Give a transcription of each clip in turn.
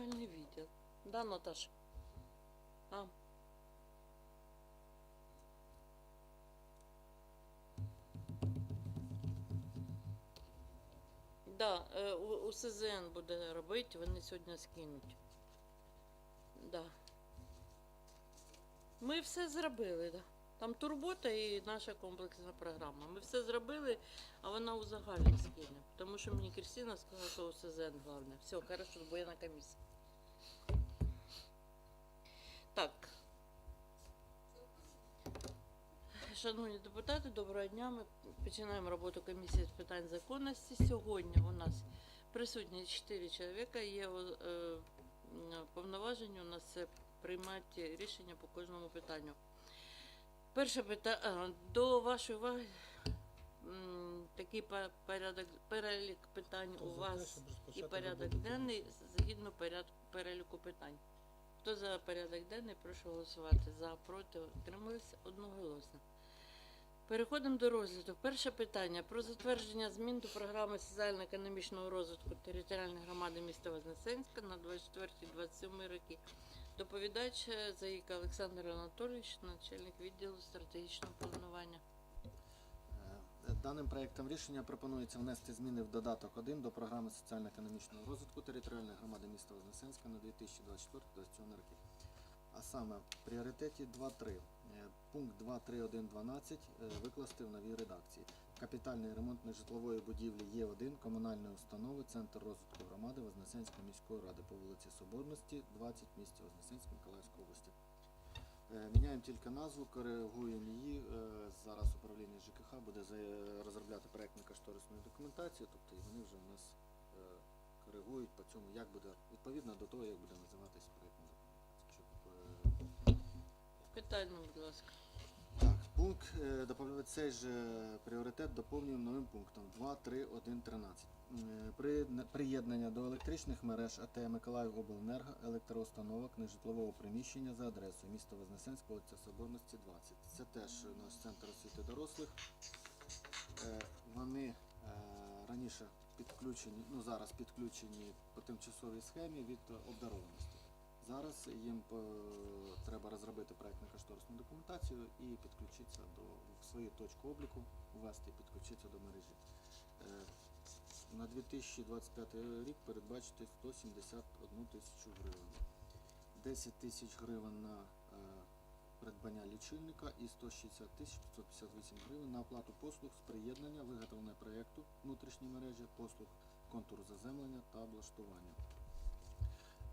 Загальний відділ. Да, Наташ? А. Да, е, у, СЗН буде робити, вони сьогодні скинуть. Да. Ми все зробили, да. Там турбота і наша комплексна програма. Ми все зробили, а вона у загальний скине. Тому що мені Кристина сказала, що у СЗН головне. Все, хорошо, бо я на комісії. Так. Шановні депутати, доброго дня. Ми починаємо роботу комісії з питань законності. Сьогодні у нас присутні 4 чоловіка. Є е, повноваження у нас це приймати рішення по кожному питанню. Перше питання до вашої уваги. Такий порядок, перелік питань у вас і порядок денний згідно порядку переліку питань. Хто за порядок денний, прошу голосувати. За, проти, утримались одноголосно. Переходимо до розгляду. Перше питання про затвердження змін до програми соціально-економічного розвитку територіальної громади міста Вознесенська на 24-27 роки. Доповідач е, Заїка Олександр Анатолійович, начальник відділу стратегічного планування. Е, Даним проектом рішення пропонується внести зміни в додаток 1 до програми соціально-економічного розвитку територіальної громади міста Вознесенська на 2024-2027 роки. А саме в пріоритеті 2.3. Пункт 2.3.1.12 е, викласти в новій редакції. Капітальний ремонт нежитлової будівлі Є1 комунальної установи Центр розвитку громади Вознесенської міської ради по вулиці Соборності, 20 в місті Вознесенськ Миколаївської області. Е, Міняємо тільки назву, коригуємо її. Е, Зараз управління ЖКХ буде розробляти проєктно-кошторисну документацію, тобто і вони вже у нас коригують по цьому, як буде відповідно до того, як буде називатись Питання, будь ласка. так, пункт е, цей же пріоритет доповнюємо новим пунктом 2.3.1.13. Е, При приєднання до електричних мереж АТ Миколаївобленерго електроустановок нежитлового приміщення за адресою міста Вознесенськ, вулиця Соборності 20. Це теж наш центр освіти дорослих. Е, Вони е, раніше підключені, ну зараз підключені по тимчасовій схемі від обдарованості. Зараз їм е, треба розробити проєктно-кошторисну документацію і підключитися до в свою точку обліку, ввести і підключитися до мережі. Е, На 2025 рік передбачити 171 тисячу гривень. 10 тисяч гривень на е, придбання лічильника і 160 тисяч 558 гривень на оплату послуг з приєднання, виготовлення проєкту внутрішньої мережі, послуг контуру заземлення та облаштування.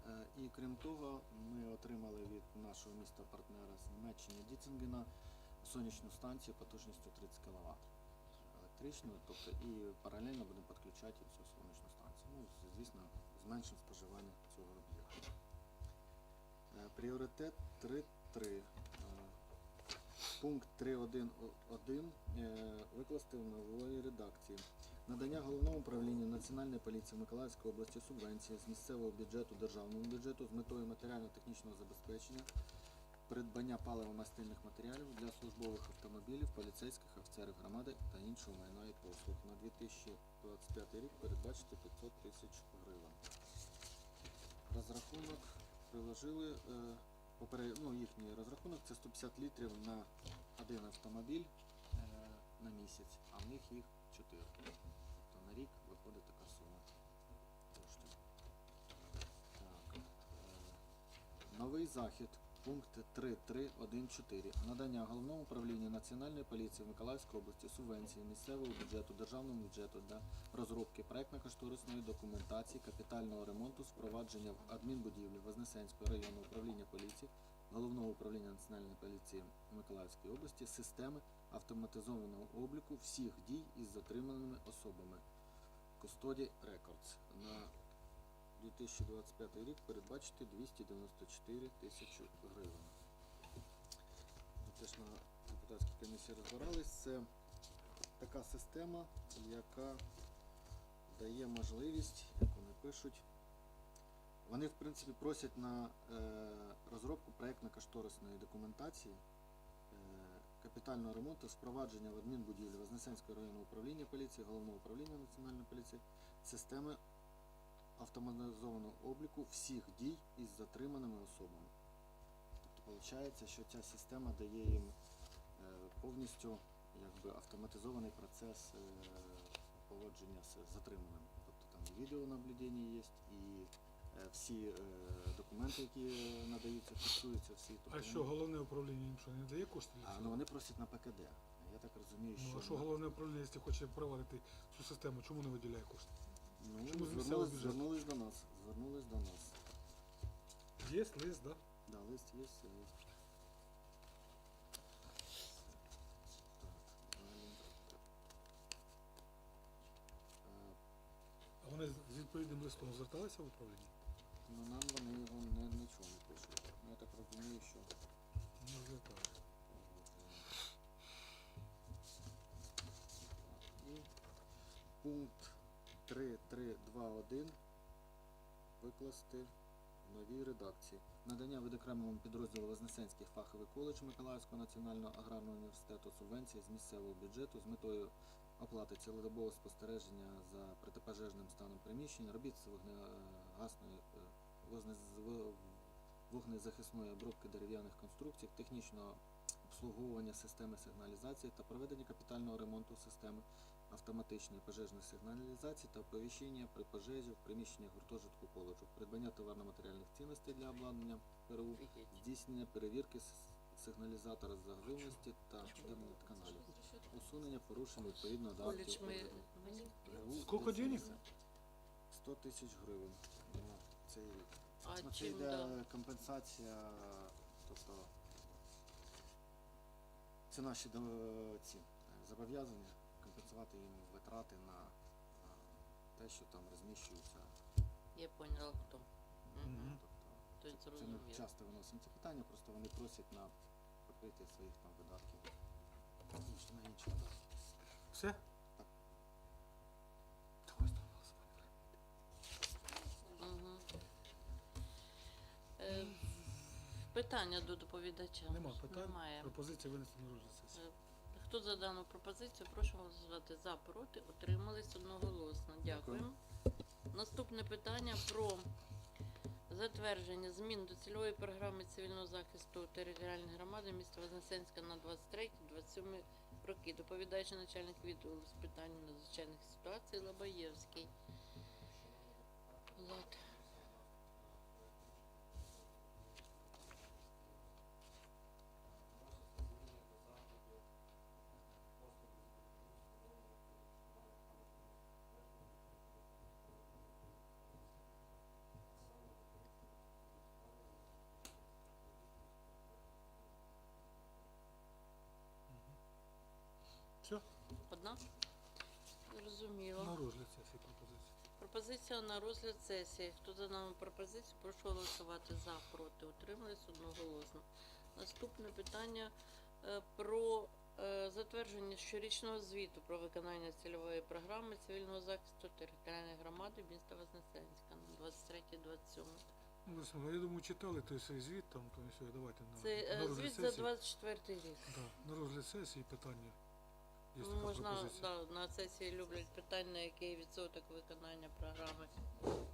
Е, І крім того, ми отримали від нашого міста партнера з Німеччини Діцингена сонячну станцію потужністю 30 кВт електричну, тобто і паралельно будемо підключати цю сонячну станцію. Ну, звісно, зменшимо споживання цього об'єкту. Е, Пріоритет 3.3. Е, Пункт 3.1.1 е, викласти в нової редакції. Надання головному управлінню Національної поліції Миколаївської області субвенції з місцевого бюджету державному бюджету з метою матеріально-технічного забезпечення придбання паливо-мастильних матеріалів для службових автомобілів, поліцейських офіцерів громади та іншого майна і послуг. На 2025 рік передбачити 500 тисяч гривень. Розрахунок приложили. е, ну, їхній розрахунок це 150 літрів на один автомобіль е, на місяць, а в них їх 4. Виходить така сума коштів. Так. е, Новий захід. Пункт 3.3.1.4. Надання головному управлінню Національної поліції в Миколаївській області субвенції місцевого бюджету, державному бюджету для розробки проектно-кошторисної документації капітального ремонту впровадження в адмінбудівлі Вознесенського районного управління поліції, головного управління Національної поліції Миколаївської області системи автоматизованого обліку всіх дій із затриманими особами. Custody Records на 2025 рік передбачити 294 тисячі гривень. Теж на депутатській комісії розбирались. Це така система, яка дає можливість, як вони пишуть, вони в принципі просять на е, розробку проєктно-кошторисної документації капітального ремонту, впровадження в адмінбудівлі Вознесенського районного управління поліції, головного управління національної поліції, системи автоматизованого обліку всіх дій із затриманими особами. Тобто виходить, що ця система дає їм е, повністю якби, автоматизований процес е, поводження з затриманими. Тобто там і відеонаблюдення є, і е, всі е, документи, які надаються, фіксуються всі. А Тобто що вони- головне управління їм що не дає для а, цього? ну вони просять на ПКД. Я так розумію, Ну, що а що головне управління, якщо хоче провадити цю систему, чому не виділяє кошти? ну, чому з місцевого звернулись, бюджету? звернулись до нас. Звернулись до нас. Є лист, да? Да, лист є, все є. Так, далі. Е, А вони з- з відповідним листом зверталися в управління? Ну нам вони його не, нічого не пишуть. Ну, я так розумію, що Не зверталися. І пункт 3.3.2.1 викласти в новій редакції. Надання відокремленому підрозділу Вознесенський фаховий коледж Миколаївського національного аграрного університету субвенції з місцевого бюджету з метою оплати цілодобового спостереження за протипожежним станом приміщень, робіт з вогнегасної е, вогнезахисної обробки дерев'яних конструкцій, технічного обслуговування системи сигналізації та проведення капітального ремонту системи автоматичної пожежної сигналізації та оповіщення при пожежі в приміщеннях гуртожитку коледжу, придбання товарно-матеріальних цінностей для обладнання ПРУ, здійснення перевірки сигналізатора з загруженості та каналів, усунення порушень відповідно до актів Скільки денег? 100 тисяч гривень цей рік. А Ну, це чим йде да? компенсація, тобто це наші до- ці, е, зобов'язання компенсувати їм витрати на, на те, що там розміщується. Я поняла, хто. Мгм. Тобто То це ми зрозуміло. часто виносимо це питання, просто вони просять на покриття своїх там видатків. На інші видатки. Все? Так. Давай там голосування. Угу. Е, питання до доповідача. Нема питань. Немає. Пропозиція винести на розгляд сесії. Е, Хто за дану пропозицію, прошу голосувати за, проти, утримались одноголосно. Дякую. Дякую. Наступне питання про затвердження змін до цільової програми цивільного захисту територіальної громади міста Вознесенська на 23-27 роки. Доповідаючи начальник відділу з питань надзвичайних ситуацій Лабаєвський. Влад. Все? Одна? Зрозуміло. На розгляд сесії пропозиція. Пропозиція на розгляд сесії. Хто за дану пропозицію, прошу голосувати за, проти, утримались одноголосно. Наступне питання е, про е, затвердження щорічного звіту про виконання цільової програми цивільного захисту територіальної громади міста Вознесенська на 23-27. Ну, я думаю, читали той свій звіт там, то все, давайте на, Це на е, розгляд звіт за сесії. 24 рік. Да, на розгляд сесії питання. Є Ну, така Можна пропозиція. да, на сесії люблять питання, який відсоток виконання програми. Мгм.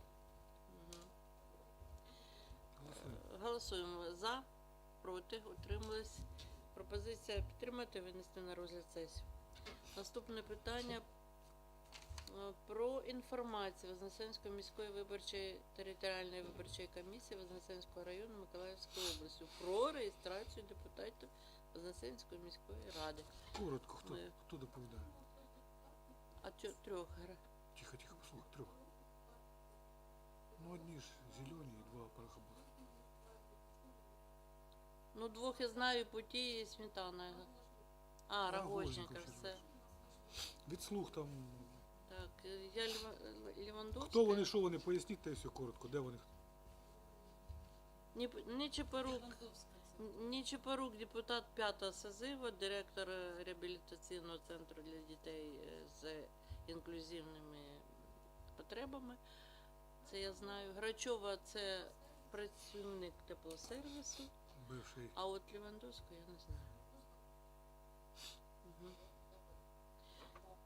Голосуємо. Голосуємо за, проти, утримались. Пропозиція підтримати, винести на розгляд сесії. Наступне питання е, про інформацію Вознесенської міської виборчої територіальної виборчої комісії Вознесенського району Миколаївської області про реєстрацію депутатів Вознесенської міської ради. Коротко, хто, Ми- хто доповідає? А чо трьох гра? Тихо, тихо, послухай, трьох. Ну, одні ж зелені і два парахобота. Ну, двох я знаю путі і сметана. А, Рогожника, Рогожника, все. Від слух там. Так, е, я Льва- Лівандовська. Хто вони, що вони, поясніть та й все коротко, де вони? Ні, ні Чепорук, ні Чепорук, депутат п'ятого созива, директор е, реабілітаційного центру для дітей е, з інклюзивними потребами. Це я знаю. Грачова це працівник теплосервісу, Бивший. а от Лівандовську я не знаю.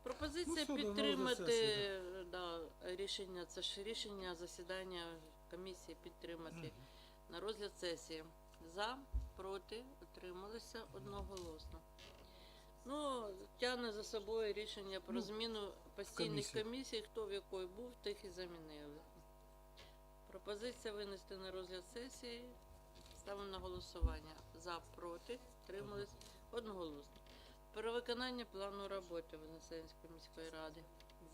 Пропозиція Ну, все, підтримати розгляду да, рішення, це ж рішення засідання комісії підтримати на розгляд сесії. За, проти, утрималися одноголосно. Ну, тягне за собою рішення про Ну, зміну постійних комісії. комісій, хто в якої був, тих і замінили. Пропозиція винести на розгляд сесії. Ставимо на голосування. За, проти, утримались одноголосно. Про виконання плану роботи Венесенської міської ради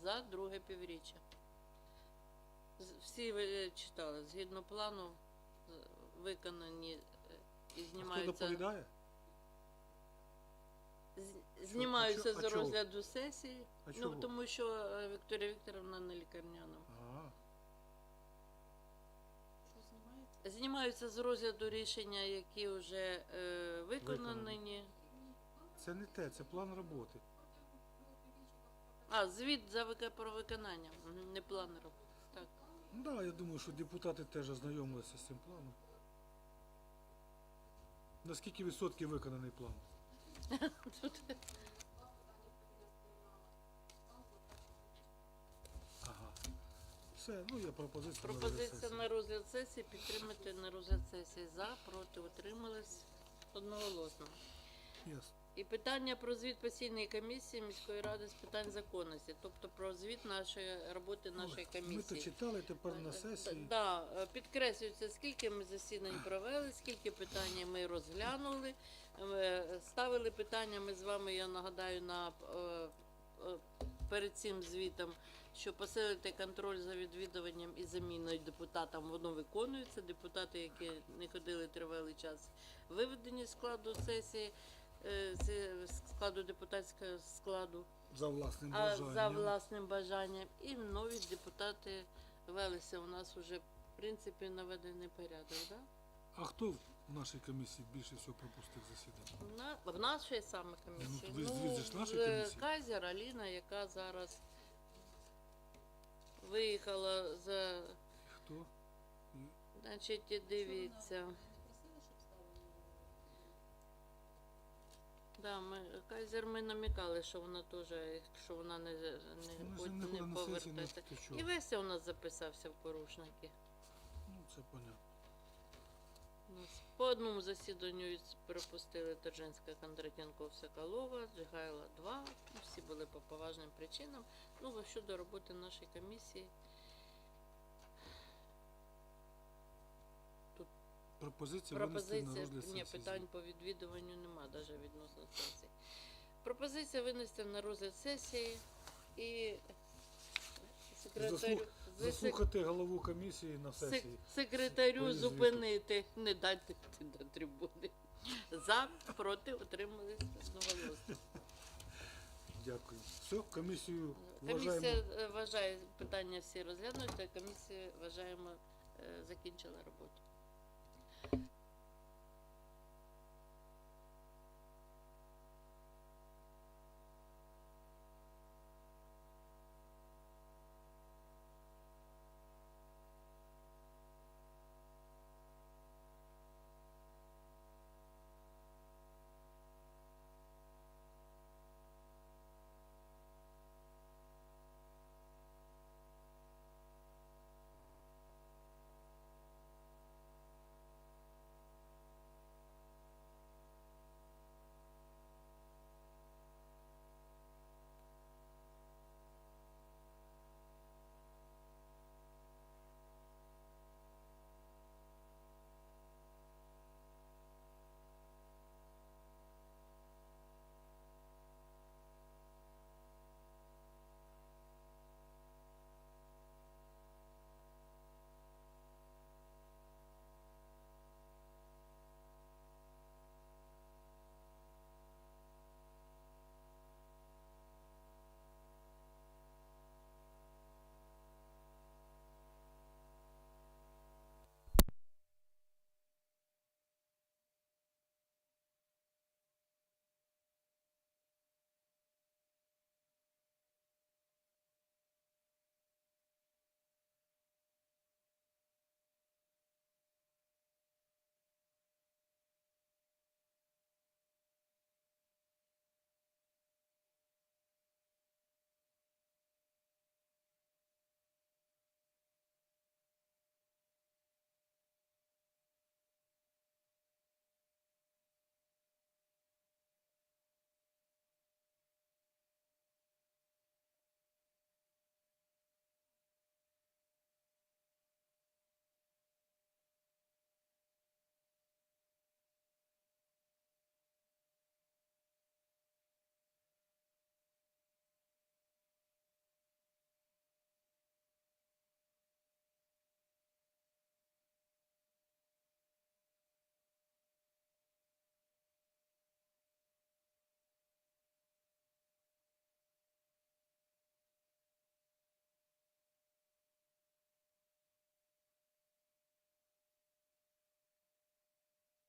за друге півріччя. Всі ви е, читали, згідно плану виконані Хто знімаються, доповідає? з- знімаються а з чого? розгляду сесії. А Ну, чого? тому що е, Вікторія Вікторовна на лікарняному. А, Знімаються з розгляду рішення, які вже е, виконані. це не те, це план роботи. А, звіт за вик- про виконання, Мгм, не план роботи. Так. Ну да, я думаю, що депутати теж ознайомилися з цим планом. На скільки відсотків виконаний план? Ага. Все, ну я пропозиція. на розгляд пропозиція на розгляд сесії підтримати на розгляд сесії за, проти, утримались одноголосно. Ясно. І питання про звіт постійної комісії міської ради з питань законності, тобто про звіт нашої роботи нашої Ой, Ми то читали тепер на сесії. Да, е, підкреслюється, скільки ми засідань провели, скільки питань ми розглянули. Ставили питання ми з вами, я нагадаю, на е, е, перед цим звітом, що посилити контроль за відвідуванням і заміною депутатам, воно виконується. Депутати, які не ходили тривалий час, виведені з складу сесії, е, з складу депутатського складу За власним а бажанням. за власним бажанням. І нові депутати велися у нас вже, в принципі, наведений порядок. Да? А хто в нашій комісії більше всього пропустив засідання? На, в нашій саме комісії. Ну, ви ж- ви ж нашої в- комісії? Кайзер Аліна, яка зараз виїхала за, Хто? Значить, і дивіться. Да, ми, Кайзер ми намікали, що вона теж, якщо вона не, не, ж не не була на сесії, ну повертається. чого? І Веся у нас записався в порушники. Ну, це понятно. У нас По одному засіданню із- пропустили Торженська, Кондратенков, Соколова, Джигайла 2. Ну, Всі були по поважним причинам. Ну, а щодо роботи нашої комісії, Пропозиція винести на розгляд ні, питань по відвідуванню нема, навіть відносно сесії. Пропозиція винести на розгляд сесії і секретарю, Заслух- Заслухати голову комісії на сек- сесії. секретарю звіту. зупинити, не дати до трибуни. За, проти, утримались одноголосно. Дякую. Все, комісію вважаємо. Комісія е, вважає питання всі розглянуті, а комісія вважаємо е, закінчила роботу.